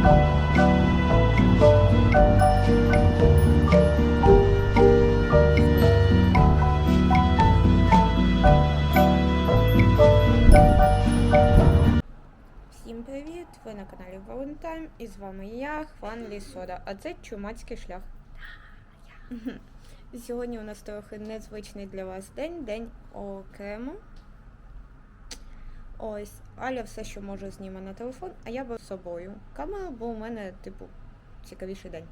Всім привіт! Ви на каналі Валентайм і з вами я, Хван Лісода, а це чумацький шлях. Сьогодні у нас трохи незвичний для вас день, день окремо. Ось, Аля все, що може, зніме на телефон, а я беру з собою камеру, бо у мене, типу, цікавіший день.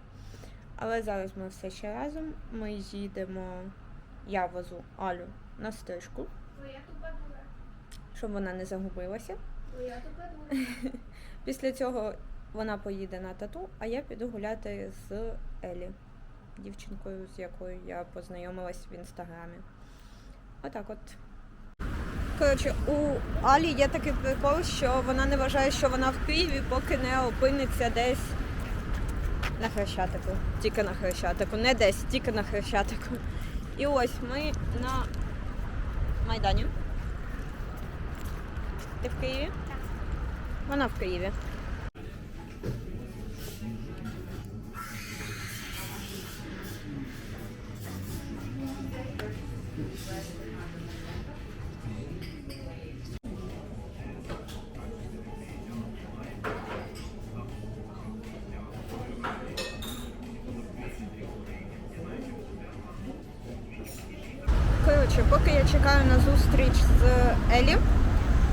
Але зараз ми все ще разом. Ми їдемо, я везу Алю на стрижку, щоб вона не загубилася. Після цього вона поїде на тату, а я піду гуляти з Елі, дівчинкою, з якою я познайомилась в інстаграмі. Отак от. Коротше, у Алі є такий прикол, що вона не вважає, що вона в Києві, поки не опиниться десь на Хрещатику. Тільки на Хрещатику. Не десь, тільки на Хрещатику. І ось ми на Майдані. Ти в Києві? Вона в Києві.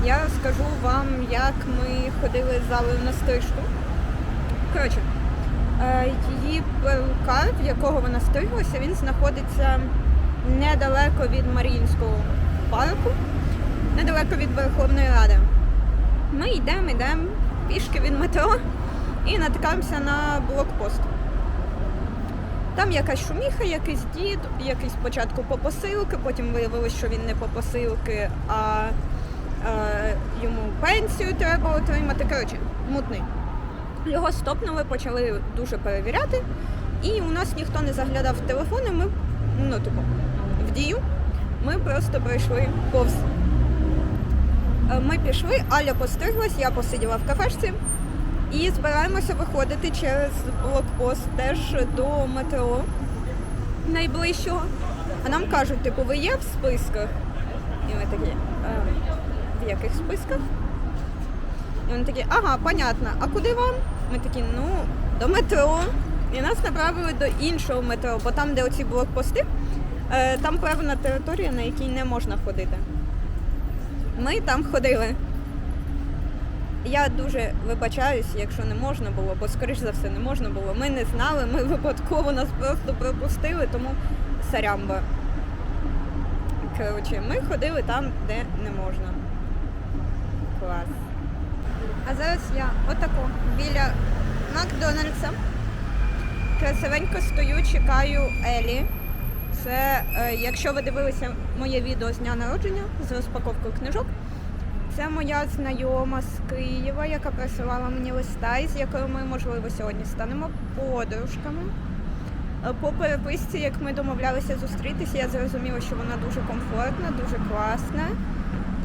Я розкажу вам, як ми ходили з залою на стрижку. Коротше, е, її перукар, в якого вона стриглася, він знаходиться недалеко від Маріїнського парку, недалеко від Верховної Ради. Ми йдемо, йдемо пішки від метро і натикаємося на блокпост. Там якась шуміха, якийсь дід, якийсь спочатку по посилки, потім виявилось, що він не по посилки, а йому пенсію треба отримати. Коротше, мутний. Його стопнули, почали дуже перевіряти, і у нас ніхто не заглядав в телефони. Ми, ну, типу, в дію. Ми просто пройшли повз. Е, Ми пішли, Аля постриглась, я посиділа в кафешці. І збираємося виходити через блокпост теж до метро найближчого. А нам кажуть, типу, ви є в списках? І ми такі, «Е, яких списках? І вони такі, ага, понятно. А куди вам? Ми такі, ну, до метро. І нас направили до іншого метро, бо там, де оці блокпости, е, там певна територія, на якій не можна ходити. Ми там ходили. Я дуже вибачаюсь, якщо не можна було, бо скоріш за все не можна було. Ми не знали, ми випадково нас просто пропустили, тому сарямба. Коротше, ми ходили там, де не можна. Клас. А зараз я отако біля Макдональдса. Красивенько стою, чекаю Елі. Це, е, якщо ви дивилися моє відео з дня народження з розпаковкою книжок, це моя знайома з Києва, яка присилала мені листа, з якою ми, можливо, сьогодні станемо подружками. Е, По переписці, як ми домовлялися зустрітися, я зрозуміла, що вона дуже комфортна, дуже класна.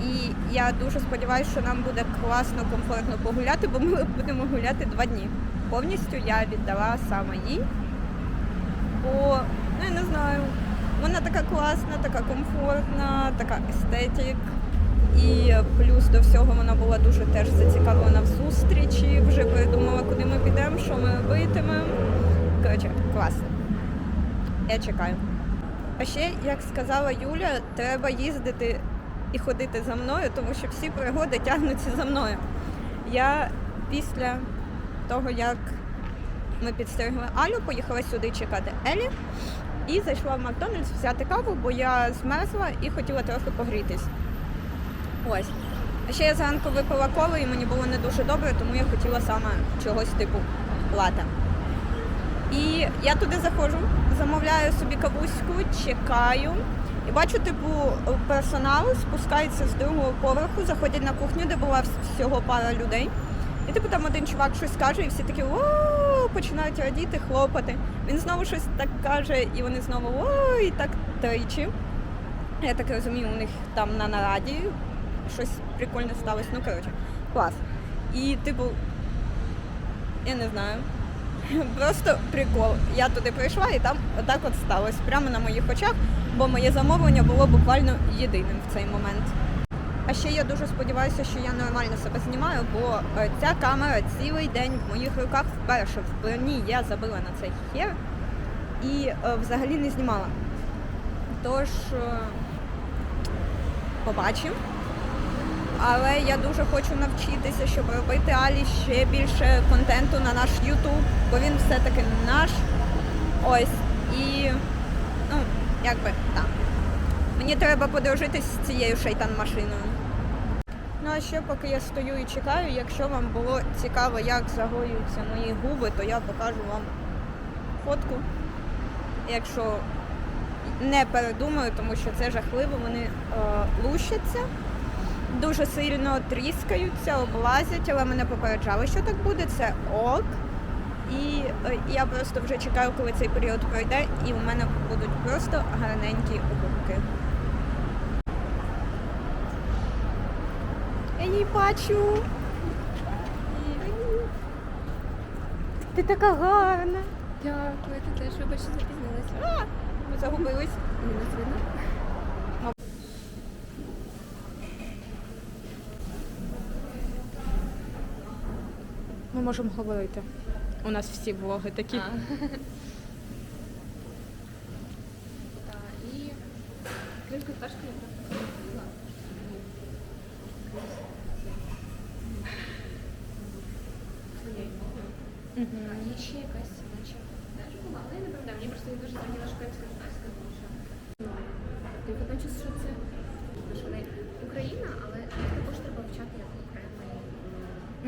І я дуже сподіваюся, що нам буде класно, комфортно погуляти, бо ми будемо гуляти два дні. Повністю я віддала саме їй. Бо, ну я не знаю, вона така класна, така комфортна, така естетик. І плюс до всього вона була дуже теж зацікавлена в зустрічі, вже придумала, куди ми підемо, що ми робитимемо. Коротше, класно. Я чекаю. А ще, як сказала Юля, треба їздити і ходити за мною, тому що всі пригоди тягнуться за мною. Я після того, як ми підстерегли Алю, поїхала сюди чекати Елі і зайшла в Макдональдс взяти каву, бо я змерзла і хотіла трохи погрітись. Ось. А ще я зранку випила колу і мені було не дуже добре, тому я хотіла саме чогось типу лата. І я туди заходжу, замовляю собі кавуську, чекаю. І бачу, типу, персонал спускається з другого поверху, заходять на кухню, де була всього пара людей. І типу там один чувак щось каже, і всі такі о, починають радіти, хлопати. Він знову щось так каже, і вони знову о, і так тричі. Я так розумію, у них там на нараді щось прикольне сталося. Ну коротше, клас. І типу, Я не знаю. Просто прикол. Я туди прийшла і там отак от сталося прямо на моїх очах, бо моє замовлення було буквально єдиним в цей момент. А ще я дуже сподіваюся, що я нормально себе знімаю, бо е, ця камера цілий день в моїх руках вперше в броні я забила на цей хер і е, взагалі не знімала. Тож е, побачимо. Але я дуже хочу навчитися, щоб робити Алі ще більше контенту на наш YouTube, бо він все-таки наш. Ось. І ну, якби так. Мені треба подружитись з цією шейтан-машиною. Ну а ще поки я стою і чекаю, якщо вам було цікаво, як загоюються мої губи, то я покажу вам фотку. Якщо не передумаю, тому що це жахливо, вони е, лущаться, дуже сильно тріскаються, облазять, але мене попереджали, що так буде, це ок. І е, я просто вже чекаю, коли цей період пройде, і у мене будуть просто гарненькі губки. Я її бачу. Ти така гарна. Дякую, ти теж вибач, що запізнилася. Ми загубились. Мені нас видно? Ми можемо говорити. У нас всі влоги такі. Так, і кришку пташки я. А є ще якась, наче, теж була, але я не пам'ятаю, мені просто дуже зраділа шведська журналістка, тому що я бачу, що це що Україна, але також треба вчати як окремий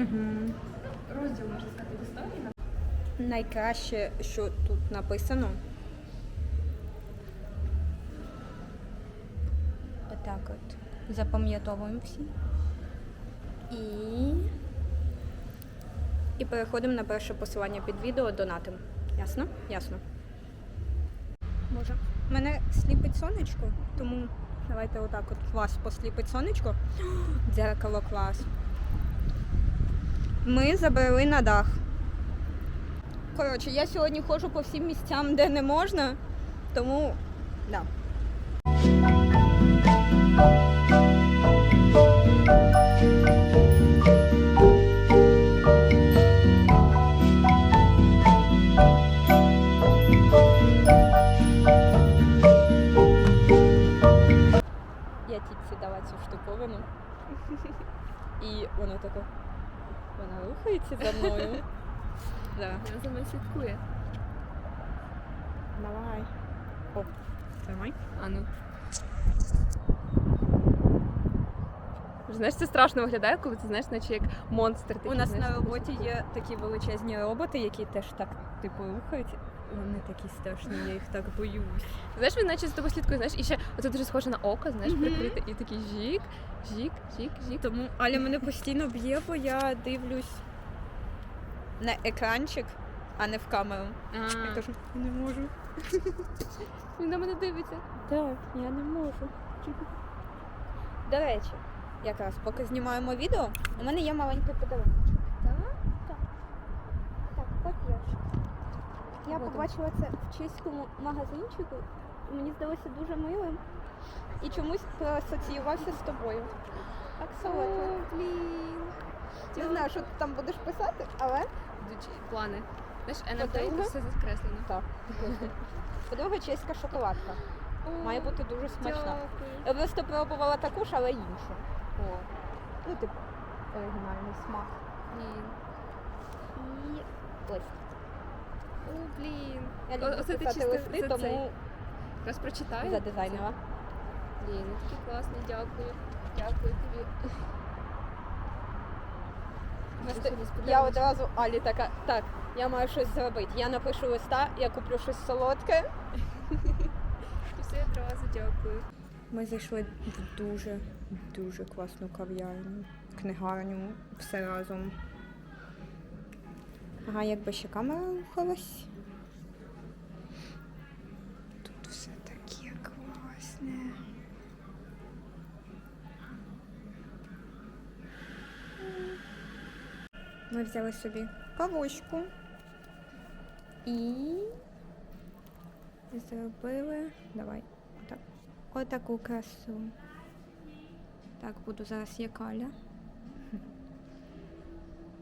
Угу. Розділ, можна сказати, в історії. Найкраще, що тут написано. Отак от. Запам'ятовуємо всі. І. І переходимо на перше посилання під відео донатим. Ясно? Ясно. Боже. Мене сліпить сонечко, тому давайте отак от вас посліпить сонечко. Дзеркало клас. Ми забрали на дах. Коротше, я сьогодні ходжу по всім місцям, де не можна, тому да. Страшно виглядає, коли ти знаєш, наче як монстр. У нас знаєш, на роботі є такі величезні роботи, які теж так типу рухають. Вони такі страшні, я їх так боюсь. Знаєш, він наче за тобою слідкує, знаєш, і ще оце дуже схоже на око, знаєш, прикрите, і такий жік, жік, жік, жік. Тому Аля мене постійно б'є, бо я дивлюсь на екранчик, а не в камеру. Я кажу, не можу. він на мене дивиться. Так, я не можу. До речі, якраз поки знімаємо відео, у мене є маленький подарунок. Так? Так, папірчик. Я побачила це в чеському магазинчику, мені здалося дуже милим. І чомусь проасоціювався з тобою. Так солодко. блін. Не знаю, що ти там будеш писати, але Йдуть плани. Знаєш, NFT, все закреслено. так. По-друге, чеська шоколадка. Має бути дуже смачна. Я просто пробувала таку ж, але іншу. О. Ну, типу, оригінальний смак. Блін. І ось. О, блін. Я люблю Оце ти писати чисто листи, за тому цей. Якраз прочитаю. задизайнила. Блін, ну такі класні, дякую. Дякую тобі. Просто Дуже Я одразу Алі така, так, я маю щось зробити. Я напишу листа, я куплю щось солодке. І все одразу дякую. Ми зайшли в дуже, дуже класну кав'ярню, книгарню, все разом. Ага, якби ще камера рухалась. Тут все таке класне. Ми взяли собі кавочку і зробили. Давай. Отаку красу. Так, буду зараз як Аля.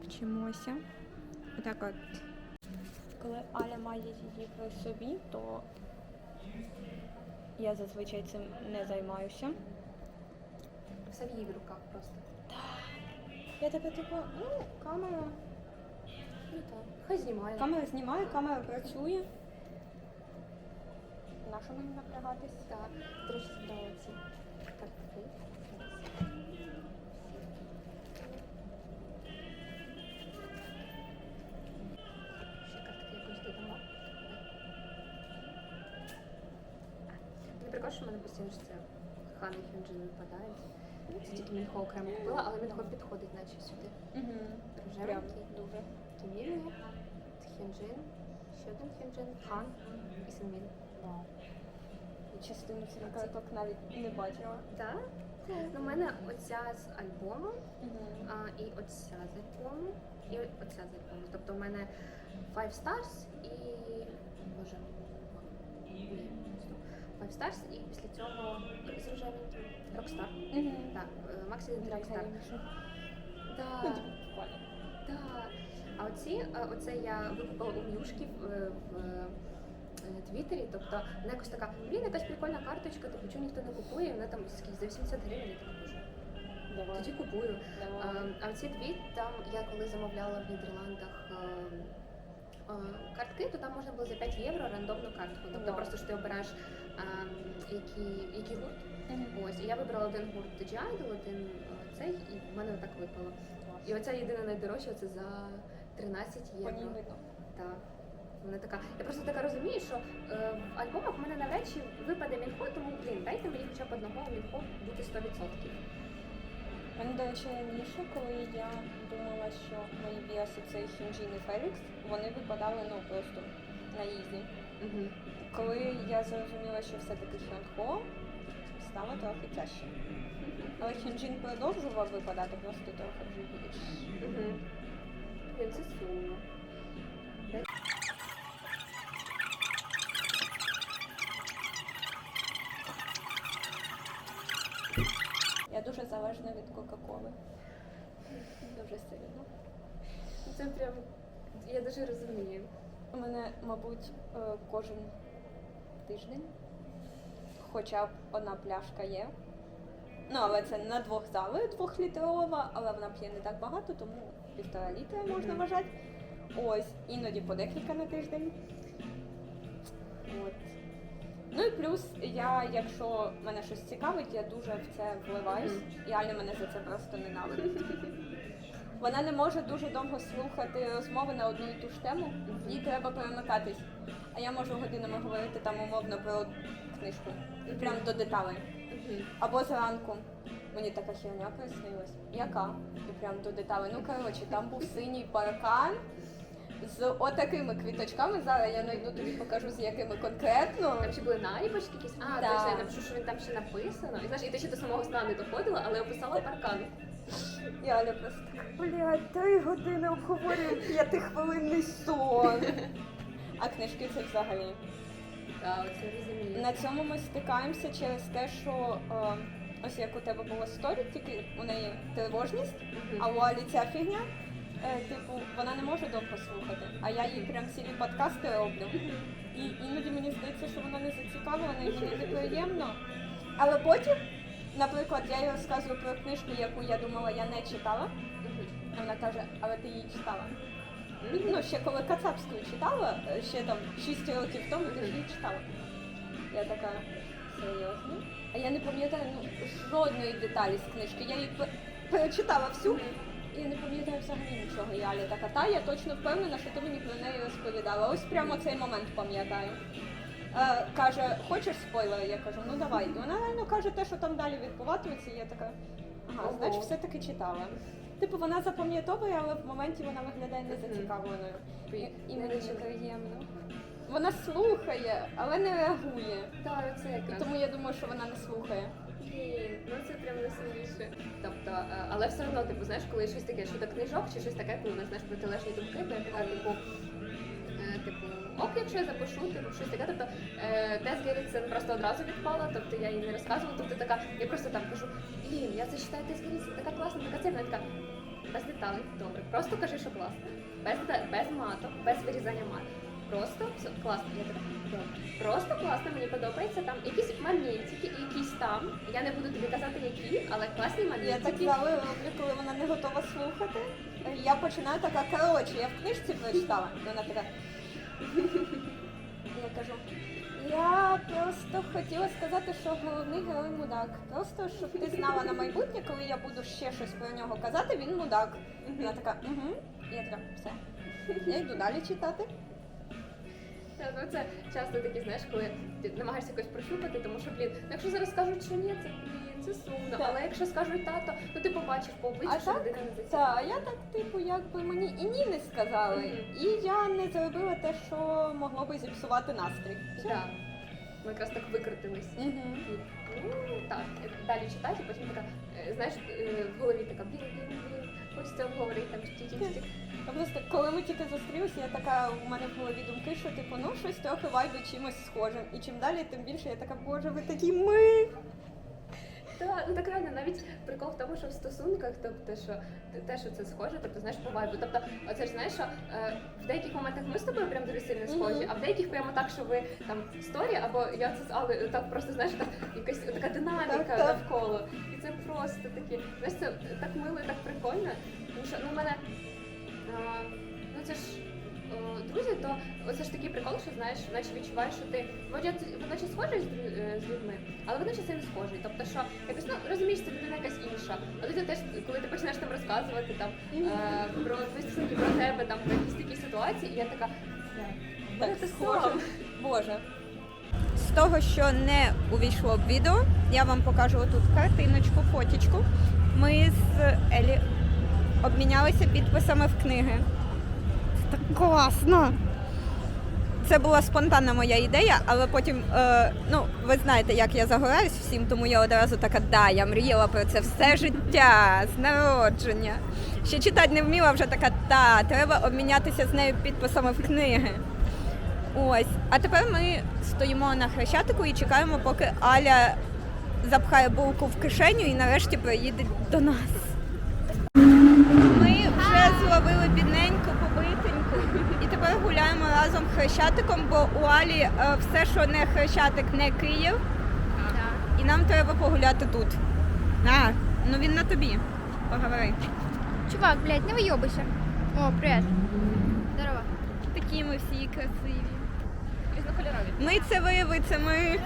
Вчимося. Отак от. Коли Аля має її при собі, то я зазвичай цим не займаюся. Все в її в руках просто. Я така, типу, ну, камера. Ну так. Хай знімає. Камера знімає, камера працює. Що мені напрягатись? Так, трошки здала ці картки. Ще картки якось додамо. Не прикольно, що в мене постійно ж це Хана і Хюнджин випадають. Це тільки Мінхо окремо купила, але Мінхо підходить наче сюди. Угу. Рожевенький. дуже. Кімілі, Хюнджин, ще один Хюнджин, Хан і Сенмін. Частину карток навіть не бачила. Так? Ну, у мене оця з альбому, а, і оця з альбому, і оця з альбому. Тобто у мене Five Stars і. Боже. Five Stars і після цього з Rockstar. Так, е, Maxi Rockstar. Так. Так. А оці, е, оце я викупила у Мюшки в, е, Твіттері. Тобто вона якось така, блін, якась прикольна карточка, типу, чого ніхто не купує, вона там скільки за 80 гривень, я така боже. Давай. Тоді купую. Давай. А, а ці дві там я коли замовляла в Нідерландах. е, е, Картки, то там можна було за 5 євро рандомну картку. Тобто Вау. просто що ти обираєш ем, який, який гурт. Мгм. Ось, і я вибрала один гурт The Idol, один е, цей, і в мене так випало. І оця єдина найдорожча це за 13 євро. видно. Так. Вона така. Я просто така розумію, що е, в альбомах в мене навряд чи випаде мінхо, тому блін, дайте мені хоча б одного мінхо бути 100%. У мене, до речі, раніше, коли я думала, що мої біаси це Хінджін і Фелікс, вони випадали ну просто на ізі. Угу. Коли я зрозуміла, що все-таки Хьонхо, стало трохи тяжче. Але Хінджін продовжував випадати просто трохи вже більш. Угу. Це сумно. Я дуже залежна від Кока-Коли. Дуже сильно. Це прям. Я дуже розумію. У мене, мабуть, е, кожен тиждень хоча б одна пляшка є. Ну, але це на двох зали двохлітрова, але вона п'є не так багато, тому півтора літра можна вважати. Ось, іноді по декілька на тиждень. Ну і плюс я, якщо мене щось цікавить, я дуже в це вливаюсь. І Аля мене за це просто ненавидить. Вона не може дуже довго слухати розмови на одну і ту ж тему, їй треба перемикатись. А я можу годинами говорити там умовно про книжку. І прям до деталей. Або зранку. Мені така херня приснилась. Яка? І прям до деталей. Ну коротше, там був синій паркан з отакими квіточками. Зараз я знайду тобі покажу, з якими конкретно. Там ще були наліпочки якісь. А, Да. точно, я напишу, що він там ще написано. І знаєш, і ти ще до самого сна не доходила, але описала паркан. І Аля просто така, блядь, три години обговорюємо п'ятихвилинний сон. А книжки це взагалі. Так, це розумію. На цьому ми стикаємося через те, що е, ось як у тебе було сторі, тільки у неї тривожність, а у Алі ця фігня. Е, типу, вона не може довго слухати, а я їй прям цілі подкасти роблю. І іноді мені здається, що вона не зацікавлена і мені неприємно. Але потім, наприклад, я їй розказую про книжку, яку я думала, я не читала. А вона каже, але ти її читала. Ну, ще коли Кацапську читала, е, ще там 6 років тому, ти ж її читала. Я така, серйозно? А я не пам'ятаю ну, жодної деталі з книжки. Я її перечитала всю і не пам'ятаю взагалі нічого. Я Аля така, та я точно впевнена, що ти мені про неї розповідала. Ось прямо цей момент пам'ятаю. Е, каже, хочеш спойлери? Я кажу, ну давай. І вона реально каже те, що там далі відбуватиметься, і я така, ага, Ого. значить, все-таки читала. Типу, вона запам'ятовує, але в моменті вона виглядає незацікавленою. І, і мені неприємно. Вона слухає, але не реагує. Так, це І якраз. тому я думаю, що вона не слухає. Ну це прям найсильніше. Тобто, е, але все одно, типу, знаєш, коли щось таке, що до книжок чи щось таке, коли у нас знаєш протилежні думки, то я така, типу, е, типу, ок, якщо я запишу, типу, щось таке. Тобто е, Тес Геррітсен просто одразу відпала, тобто я їй не розказувала. Тобто така, я просто там кажу, блін, я це читаю Тес Геррітсен, така класна, така цінна, така. Без деталей, добре. Просто кажи, що класно. Без без маток, без вирізання мат. Просто все класно. Я така, добре. Просто класно, мені подобається. Там якісь моментики, якісь там. Я не буду тобі казати, які, але класні Я так моментики. завжди роблю, коли вона не готова слухати. Я починаю така, коротше, я в книжці прочитала. І вона така. Я кажу. Я просто хотіла сказати, що головний герой мудак. Просто щоб ти знала на майбутнє, коли я буду ще щось про нього казати, він мудак. Вона така, угу. Я така, все. Я йду далі читати. Та, Ну це часто такі, знаєш, коли ти намагаєшся якось прощупати, тому що, блін, ну, якщо зараз скажуть, що ні, це блін, це сумно. Так. Але якщо скажуть тато, ну ти побачиш по обличчю, А що так? людина не Та, а я так, типу, якби мені і ні не сказали. Мгм. І я не зробила те, що могло би зіпсувати настрій. Так. Ми якраз так викрутились. Мгм. Ну так, далі читати, потім така, е, знаєш, е, в голові така блін, блін, блін, хочеться обговорити там ті-ті-ті. Просто коли ми тільки зустрілися, я така у мене в голові думки, що типу, ну щось трохи вайби чимось схожим. І чим далі, тим більше я така, боже, ви такі ми. Так, ну так реально, навіть прикол в тому, що в стосунках, тобто, що те, що це схоже, тобто знаєш по вайбу. Тобто, оце ж знаєш, що е, в деяких моментах ми з тобою прям дуже сильно схожі, а в деяких прямо так, що ви там сторі, або я це з Аллою, так просто знаєш, так якась така динаміка навколо. І це просто такі, знаєш, це так мило і так прикольно. Тому що ну, в мене а, ну це ж. О, Друзі, то оце ж такий прикол, що знаєш, наче відчуваєш, що ти водночас схожий з, е, з людьми, але водночас і не схожий. Тобто, що якось ну розумієш, це людина якась інша. Але ти теж, коли ти починаєш там розказувати там е, про твої про тебе, там про якісь такі ситуації, і я така Так «Мене це схоже. Боже. З того, що не увійшло в відео, я вам покажу отут картиночку, фотічку. Ми з Елі обмінялися підписами в книги. Класно! Це була спонтанна моя ідея, але потім, е, ну, ви знаєте, як я загораюсь всім, тому я одразу така, да, я мріяла про це все життя, з народження. Ще читати не вміла, вже така, та, треба обмінятися з нею підписами в книги. Ось. А тепер ми стоїмо на хрещатику і чекаємо, поки Аля запхає булку в кишеню і нарешті приїде до нас. Ми вже зловили бідненьку, тепер гуляємо разом хрещатиком, бо у Алі е, все, що не хрещатик, не Київ. І нам треба погуляти тут. А, ну він на тобі. Поговори. Чувак, блядь, не вийобуйся. О, привет. Здорово. Такі ми всі красиві. різнокольорові. Ми це ви, ви це ми.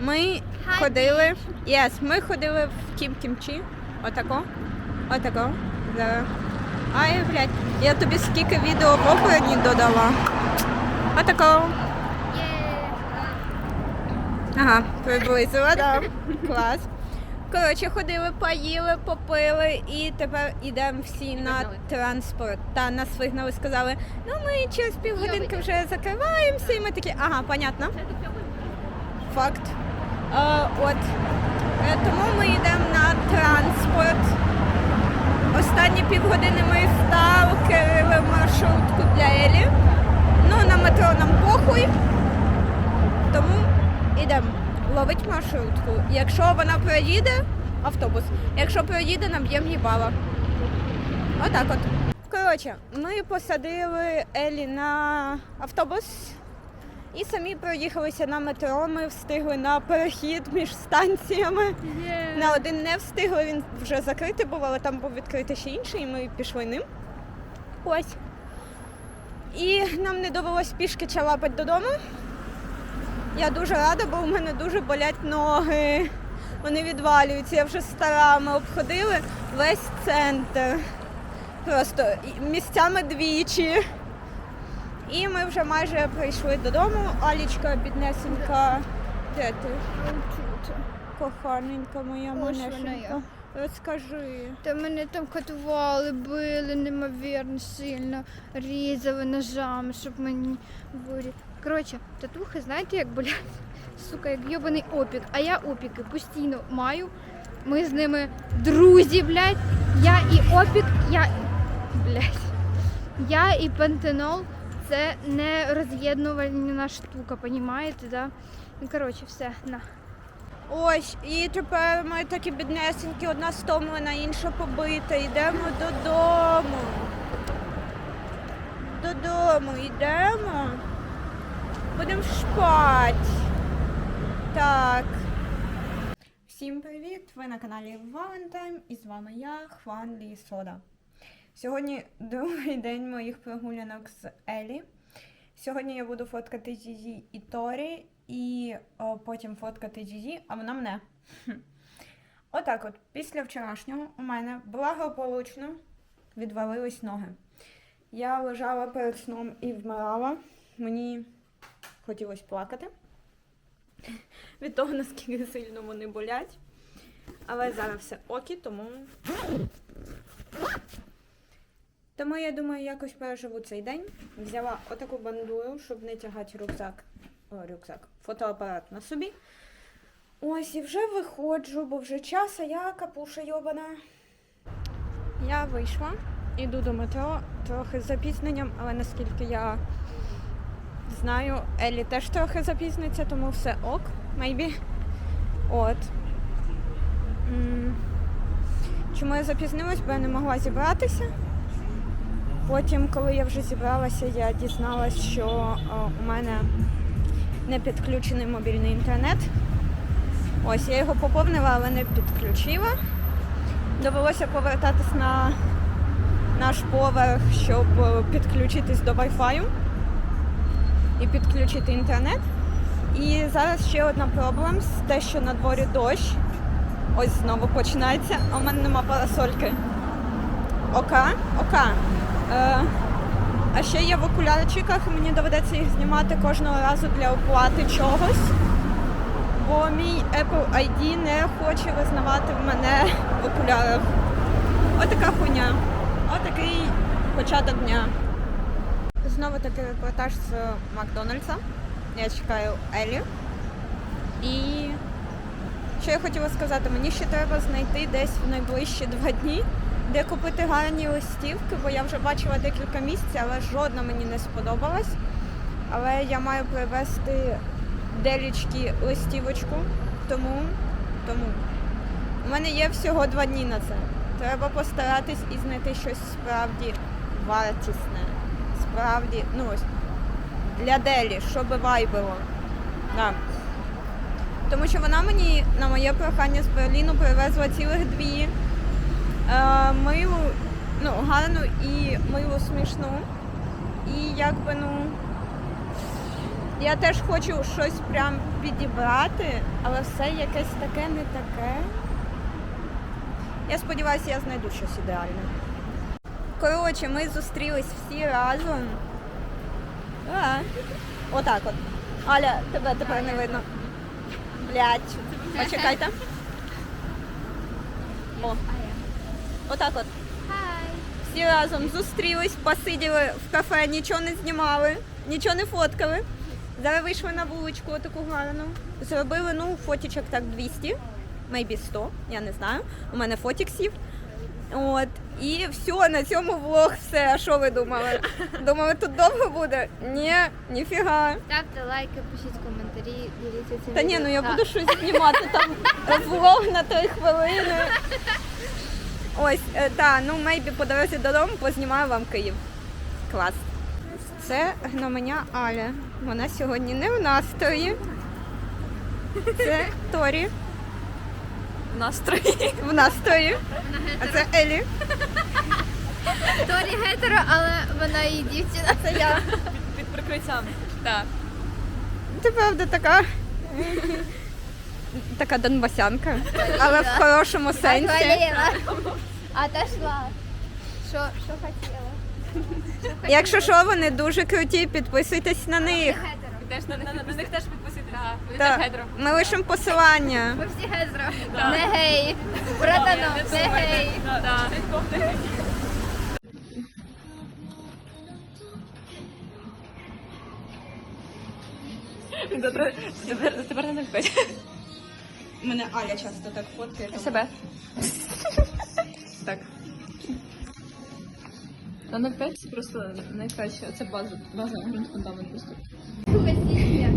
Ми ходили. Yes, ми ходили в Кім Кімчі. Отако. Отако. Зараз. Ай, блядь, я тобі скільки відео в опорні додала. Отако. Є. Ага, приблизила, да. Клас. Коротше, ходили, поїли, попили і тепер йдемо всі на транспорт. Та нас вигнали, сказали, ну ми через півгодинки вже закриваємося, і ми такі, ага, понятно. Факт. Е, от. Е, тому ми йдемо на транспорт. Останні півгодини ми сталкерили маршрутку для Елі. Ну, на метро нам похуй. Тому йдемо ловить маршрутку. Якщо вона проїде, автобус. Якщо проїде, наб'ємо їбала. Отак от. Коротше, ми посадили Елі на автобус і самі проїхалися на метро. Ми встигли на перехід між станціями. На один не встигли, він вже закритий був, але там був відкритий ще інший, і ми пішли ним. Ось. І нам не довелось пішки чалапати додому. Я дуже рада, бо у мене дуже болять ноги. Вони відвалюються. Я вже стара. Ми обходили весь центр. Просто місцями двічі. І ми вже майже прийшли додому. Алічка, біднесенька. Де ти? Коханенька моя манешенька. Розкажи. Та мене там катували, били неймовірно сильно, різали ножами, щоб мені вирі. Коротше, татухи, знаєте, як болять? Сука, як йобаний опік. А я опіки постійно маю. Ми з ними друзі, блядь. Я і опік, я. Блядь. Я і пантенол це не роз'єднувальна штука, понімаєте, да? Ну, коротше, все, на. Ось, і тепер ми такі біднесенькі, одна стомлена, інша побита. Йдемо додому. Додому йдемо. Будемо спати. Так. Всім привіт! Ви на каналі Valentine і з вами я, Хван Лі Сода. Сьогодні другий день моїх прогулянок з Елі. Сьогодні я буду фоткати Зізі і Торі, і о, потім фоткати Зізі, а вона мене. Отак от, після вчорашнього у мене благополучно відвалились ноги. Я лежала перед сном і вмирала. Мені хотілося плакати від того, наскільки сильно вони болять. Але зараз все окі, тому. Тому я думаю, якось переживу цей день. Взяла отаку бандуру, щоб не тягати рюкзак. О, рюкзак, фотоапарат на собі. Ось і вже виходжу, бо вже час, а я капуша йобана. Я вийшла, іду до метро, трохи з запізненням, але наскільки я знаю, Елі теж трохи запізниться, тому все ок, maybe. От. Чому я запізнилась, бо я не могла зібратися. Потім, коли я вже зібралася, я дізналась, що о, у мене не підключений мобільний інтернет. Ось я його поповнила, але не підключила. Довелося повертатись на наш поверх, щоб е, підключитись до Wi-Fi і підключити інтернет. І зараз ще одна проблема з те, що на дворі дощ. Ось знову починається, а у мене нема парасольки. Ока, ока. Е, а ще є в окулярчиках, мені доведеться їх знімати кожного разу для оплати чогось. Бо мій Apple ID не хоче визнавати в мене в окулярах. Отака хуйня. Отакий початок дня. Знову таки репортаж з Макдональдса. Я чекаю Елі. І що я хотіла сказати, мені ще треба знайти десь в найближчі два дні, де купити гарні листівки, бо я вже бачила декілька місць, але жодна мені не сподобалась. Але я маю привезти делічки листівочку, тому, тому у мене є всього два дні на це. Треба постаратись і знайти щось справді вартісне. Справді, ну ось, для Делі, щоб вайбило. Да. Тому що вона мені на моє прохання з Берліну привезла цілих дві милу, ну, гарну і милу смішну. І якби, ну. Я теж хочу щось прям підібрати, але все якесь таке не таке. Я сподіваюся, я знайду щось ідеальне. Коротше, ми зустрілись всі разом. А, отак от. Аля, тебе тепер не видно. Блять. Почекайте. О. Отак от. Хай! Всі разом зустрілись, посиділи в кафе, нічого не знімали, нічого не фоткали. Зараз вийшли на вуличку отаку гарну. Зробили, ну, фотічок так 200, maybe 100, я не знаю. У мене фотік сів. От. І все, на цьому влог все. А що ви думали? Думали, тут довго буде? Ні, ніфіга. Ставте лайки, пишіть коментарі, діліться цим Та ні, ну я буду щось знімати там влог на три хвилини. Ось, е, та, ну мейбі по дорозі додому познімаю вам Київ. Клас. Це гноменя Аля. Вона сьогодні не в настрої. Це Торі В настрої. в настрої. Вона А це Елі. Торі гетеро, але вона і дівчина. Це я. Під прикриттям. Так. Ти правда така. Така донбасянка. Але в хорошому сенсі. Отвалила. Отошла. Що, що хотіла? Якщо що, вони дуже круті, підписуйтесь на них. Теж на, на, на них теж підписуйтесь. Гетро. Ми лишимо посилання. Ми всі гезро. Не геї. Братано, не геї. Так. Добре, тепер, тепер не пить. Мене Аля часто так фоткає. тому- Себе. Так. На 0,5 просто найкраще. Це база, база фундамент просто. Весілля.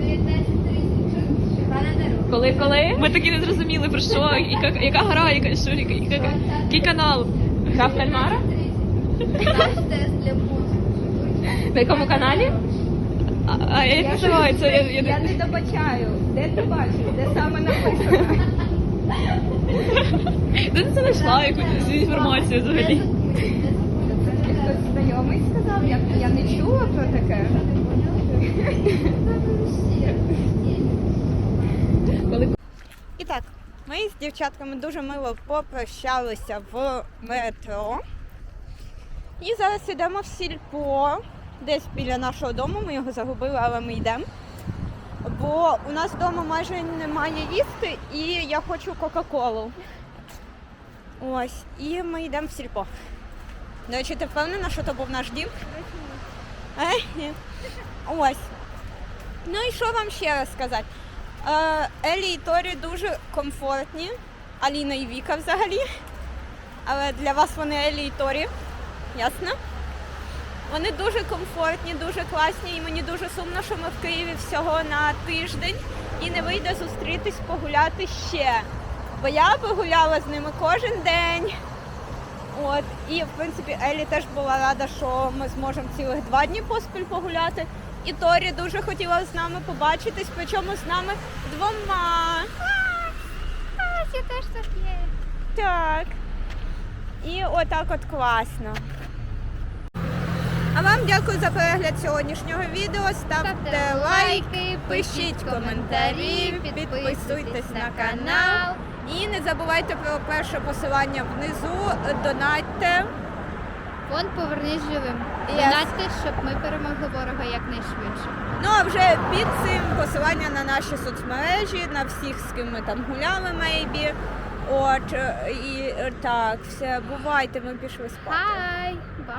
19.30. Шикарна дорога. Коли, коли? Ми такі не зрозуміли про що, яка, яка гра, яка що, яка, яка, який канал. Гра в кальмара? Наш тест для. На якому каналі? А, а як називається? Я, я, Я не добачаю. Де ти бачиш? Де саме написано? Де ти це знайшла якусь інформацію взагалі? Хтось знайомий сказав, я, я не чула про таке. І так, ми з дівчатками дуже мило попрощалися в метро. І зараз йдемо в сільпо, десь біля нашого дому. Ми його загубили, але ми йдемо. Бо у нас вдома майже немає їсти, і я хочу Кока-Колу. Ось, і ми йдемо в сільпо. До речі, ти впевнена, що то був наш дім? Е. Ось. Ну і що вам ще раз сказати? Е, Елі і Торі дуже комфортні. Аліна і Віка взагалі. Але для вас вони Елі і Торі. Ясно? Вони дуже комфортні, дуже класні, і мені дуже сумно, що ми в Києві всього на тиждень і не вийде зустрітись погуляти ще. Бо я би гуляла з ними кожен день. От, і в принципі Елі теж була рада, що ми зможемо цілих два дні поспіль погуляти. І Торі дуже хотіла з нами побачитись, причому з нами двома. Я теж є. Так. І отак от класно. А вам дякую за перегляд сьогоднішнього відео. Ставте Ставте лайки, пишіть коментарі, підписуйтесь на канал. І не забувайте про перше посилання внизу. Донатьте. Фонд повернись живим. Yes. Донатьте, щоб ми перемогли ворога якнайшвидше. Ну а вже під цим посилання на наші соцмережі, на всіх, з ким ми там гуляли, мейбі. От е, і е, так, все, бувайте, ми пішли спати. Хай! Бай!